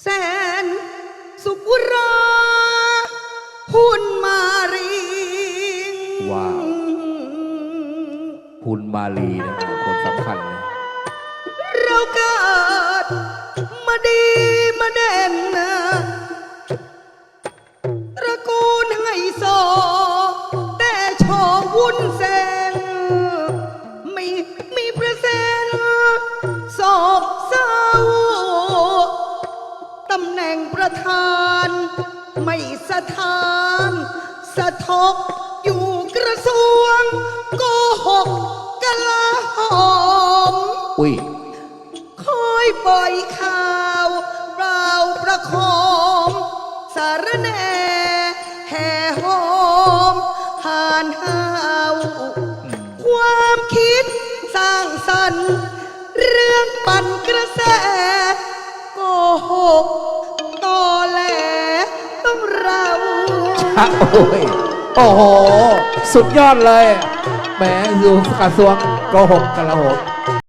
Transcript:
แสนสุขราหุ่นมารีว้าวคุณมาลีนะครับคนสำคัญเลยเราเกิดมาดีมาเด่นนะำแหน่งประธาน ไม่สถาน สะทกอยู่กระทรวงโกหกกลาหอม อุ้ยคอยปล่อยข่าวเปล่าประคม สารแหน่แห่หอมหานห้าวความคิดสร้างสรรค์ เรื่องปั่นกระแสโกหก โอ้ยโอ้โห สุดยอดเลย แหมอยู่กระทรวงโกหกกระโหก